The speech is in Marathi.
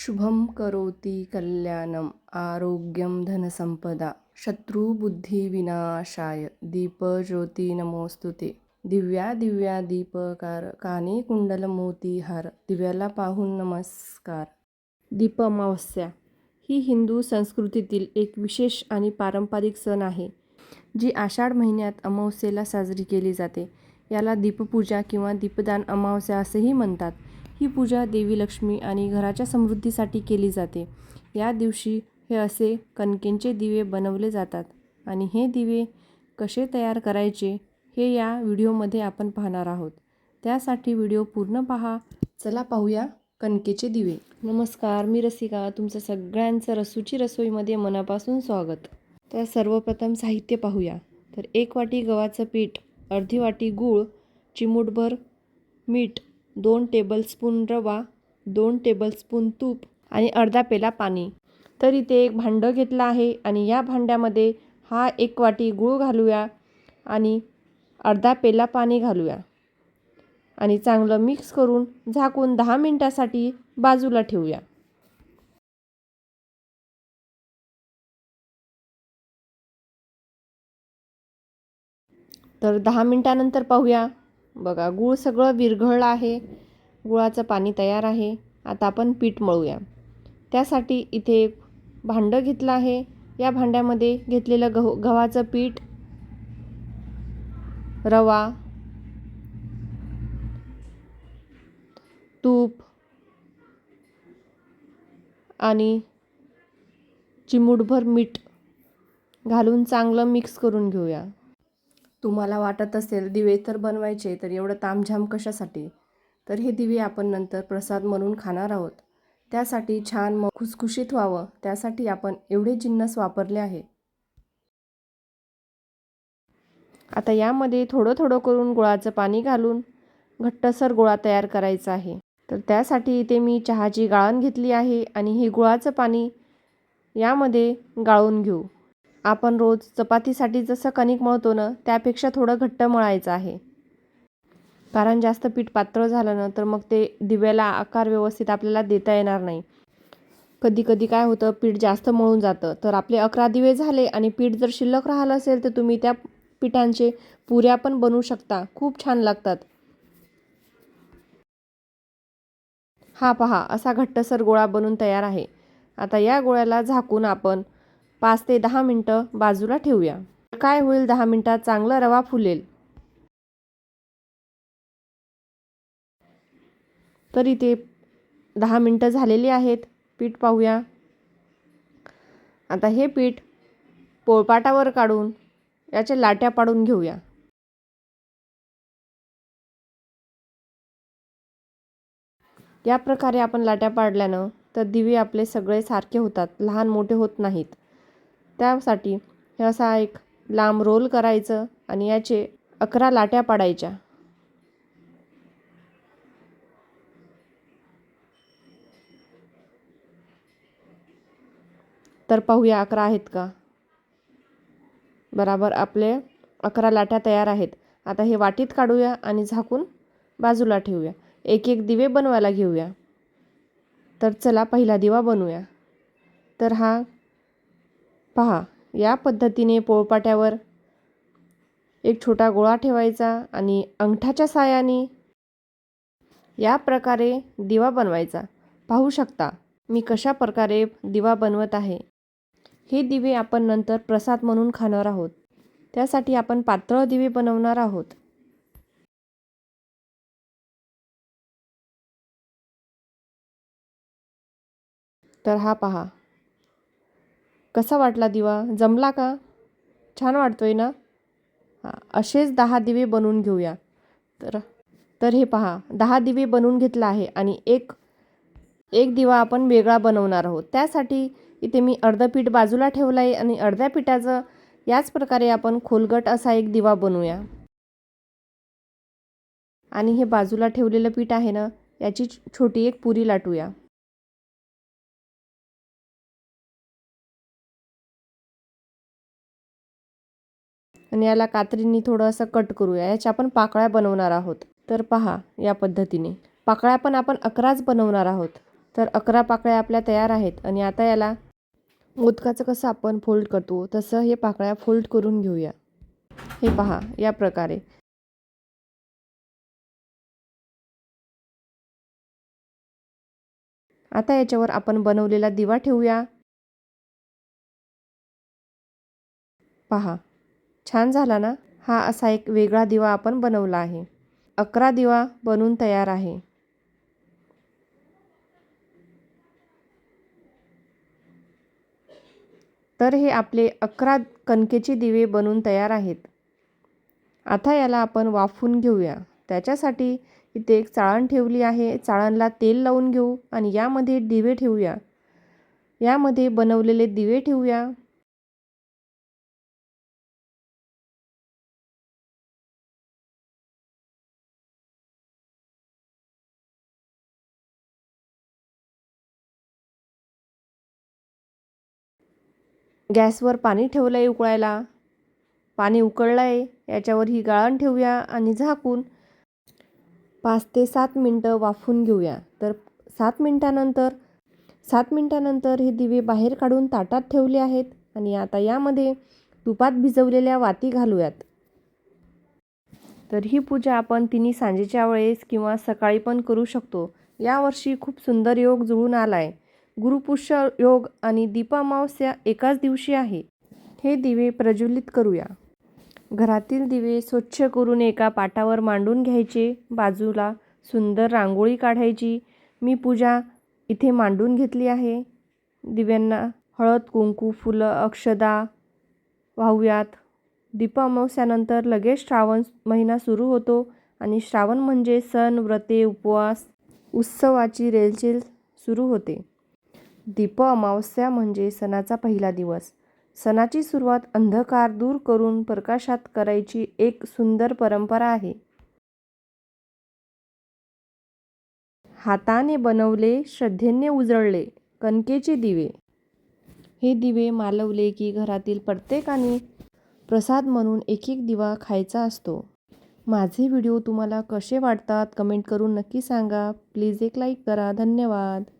शुभं करोति कल्याणम् आरोग्यं धनसंपदा शत्रुबुद्धिविनाशाय। दीपज्योती नमोस्तु ते। दिव्या दिव्या दीपकार काने कुंडल मोतीहार दिव्याला पाहून नमस्कार। दीप अमावस्या ही हिंदू संस्कृतीतील एक विशेष आणि पारंपरिक सण आहे जी आषाढ महिन्यात अमावस्येला साजरी केली जाते. याला दीपपूजा किंवा दीपदान अमावस्या असेही म्हणतात. ही पूजा देवी लक्ष्मी आणि घराच्या समृद्धीसाठी केली जाते. या दिवशी हे असे कणकेंचे दिवे बनवले जातात. आणि हे दिवे कसे तयार करायचे हे या व्हिडिओमध्ये आपण पाहणार आहोत. त्यासाठी व्हिडिओ पूर्ण पहा. चला पाहूया कणकेचे दिवे. नमस्कार मी रसिका. तुमचं सगळ्यांचं रसूची रसोईमध्ये मनापासून स्वागत. तर सर्वप्रथम साहित्य पाहूया. तर एक वाटी गव्हाचं पीठ अर्धी वाटी गूळ चिमूटभर मीठ दोन टेबलस्पून रवा दोन टेबलस्पून तूप आणि अर्धा पेला पाणी. तर इथे एक भांडं घेतलं आहे आणि या भांड्यामध्ये हा एक वाटी गूळ घालूया आणि अर्धा पेला पाणी घालूया. आणि चांगलं मिक्स करून झाकून दहा मिनटासाठी बाजूला ठेवूया. तर दहा मिनटानंतर पाहूया. बघा गूळ सगळं विरघळलं आहे. गुळाचं पाणी तयार आहे. आता आपण पीठ मळूया. त्यासाठी इथे एक भांडं घेतलं आहे. या भांड्यामध्ये घेतलेलं गहू गव्हाचं पीठ रवा तूप आणि चिमूटभर मीठ घालून चांगलं मिक्स करून घेऊया. तुम्हाला वाटत असेल दिवे तर बनवायचे तर एवढं तामझाम कशासाठी? तर हे दिवे आपण नंतर प्रसाद म्हणून खाणार आहोत. त्यासाठी छान मग खुसखुशीत व्हावं. त्यासाठी आपण एवढे जिन्नस वापरले आहे. आता यामध्ये थोडं थोडं करून गुळाचं पाणी घालून घट्टसर गोळा तयार करायचा आहे. तर त्यासाठी इथे मी चहाची गाळण घेतली आहे आणि हे गुळाचं पाणी यामध्ये गाळून घेऊ. आपण रोज चपातीसाठी जसं कणिक मळतो ना त्यापेक्षा थोडं घट्ट मळायचं आहे. कारण जास्त पीठ पातळ झालं ना तर मग ते दिव्याला आकार व्यवस्थित आपल्याला देता येणार नाही. कधी कधी काय होतं पीठ जास्त मळून जातं. तर आपले अकरा दिवे झाले आणि पीठ जर शिल्लक राहिलं असेल तर तुम्ही त्या पिठांचे पुऱ्या पण बनवू शकता. खूप छान लागतात. हा पहा असा घट्टसर गोळा बनून तयार आहे. आता या गोळ्याला झाकून आपण पाच ते दहा मिनटं बाजूला ठेवूया. काय होईल दहा मिनटात? चांगला रवा फुलेल. तर इथे दहा मिनटं झालेली आहेत. पीठ पाहूया. आता हे पीठ पोळपाटावर काढून याच्या लाट्या पाडून घेऊया. या प्रकारे आपण लाट्या पाडल्यानं तर दिवे आपले सगळे सारखे होतात. लहान मोठे होत नाहीत. त्यासाठी हे असा एक लांब रोल करायचं आणि याचे अकरा लाट्या पाडायच्या. तर पाहूया अकरा आहेत का? बराबर आपले अकरा लाट्या तयार आहेत. आता हे वाटीत काढूया आणि झाकून बाजूला ठेवूया. एक एक दिवे बनवायला घेऊया. तर चला पहिला दिवा बनवूया. तर हा पहा या पद्धतीने पोळपाट्यावर एक छोटा गोळा ठेवायचा आणि अंगठाच्या सायाने या प्रकारे दिवा बनवायचा. पाहू शकता मी कशा प्रकारे दिवा बनवत आहे. हे दिवे आपण नंतर प्रसाद म्हणून खाणार आहोत. त्यासाठी आपण पातळ दिवे बनवणार आहोत. तर हा पहा कसा वाटला दिवा? जमला का? छान वाटतो आहे ना? हां असेच दहा दिवे बनवून घेऊया. तर तर हे पहा दहा दिवे बनवून घेतला आहे आणि एक एक दिवा आपण वेगळा बनवणार आहोत. त्यासाठी इथे मी अर्धं पीठ बाजूला ठेवलं आहे आणि अर्ध्या पिठाचं याच प्रकारे आपण खोलगट असा एक दिवा बनवूया. आणि हे बाजूला ठेवलेलं पीठ आहे ना याची छोटी एक पुरी लाटूया. आणि याला कात्रींनी थोडं असं कट करूया. याच्या आपण पाकळ्या बनवणार आहोत. तर पहा या पद्धतीने. पाकळ्या पण आपण अकराच बनवणार आहोत. तर अकरा पाकळ्या आपल्या तयार आहेत. आणि आता याला मोदकाचं कसं आपण फोल्ड करतो तसं हे पाकळ्या फोल्ड करून घेऊया. हे पहा या प्रकारे. आता याच्यावर आपण बनवलेला दिवा ठेवूया. पहा छान झाला ना? हा असा एक वेगळा दिवा आपण बनवला आहे. अकरा दिवा बनून तयार आहे. तर हे आपले अकरा कणकेचे दिवे बनून तयार आहेत. आता याला आपण वाफवून घेऊया. त्याच्यासाठी इथे एक चाळण ठेवली आहे. चाळणला तेल लावून घेऊ आणि यामध्ये दिवे ठेवूया. यामध्ये बनवलेले दिवे ठेवूया. गॅसवर पाणी ठेवलं आहे उकळायला. पाणी उकळलं आहे याच्यावर ही गाळण ठेवूया आणि झाकून पाच ते सात मिनटं वाफून घेऊया. तर सात मिनटानंतर सात मिनटानंतर हे दिवे बाहेर काढून ताटात ठेवले आहेत आणि आता यामध्ये तुपात भिजवलेल्या वाती घालूयात. तर ही पूजा आपण तिन्ही सांजेच्या वेळेस किंवा सकाळी पण करू शकतो. यावर्षी खूप सुंदर योग जुळून आला आहे गुरुपुष्य योग आणि दीपामावस्या एकाच दिवशी आहे. हे दिवे प्रज्वलित करूया. घरातील दिवे स्वच्छ करून एका पाटावर मांडून घ्यायचे. बाजूला सुंदर रांगोळी काढायची. मी पूजा इथे मांडून घेतली आहे. दिव्यांना हळद कुंकू फुलं अक्षदा वाहूयात. दीपामावस्यानंतर लगेच श्रावण महिना सुरू होतो आणि श्रावण म्हणजे सण व्रते उपवास उत्सवाची रेलचेल सुरू होते. दीप अमावस्या म्हणजे सणाचा पहिला दिवस. सणाची सुरुवात अंधकार दूर करून प्रकाशात करायची एक सुंदर परंपरा आहे. हाताने बनवले श्रद्धेने उजळले कणकेचे दिवे. हे दिवे मालवले की घरातील प्रत्येकाने प्रसाद म्हणून एक एक दिवा खायचा असतो. माझे व्हिडिओ तुम्हाला कसे वाटतात कमेंट करून नक्की सांगा. प्लीज एक लाईक करा. धन्यवाद.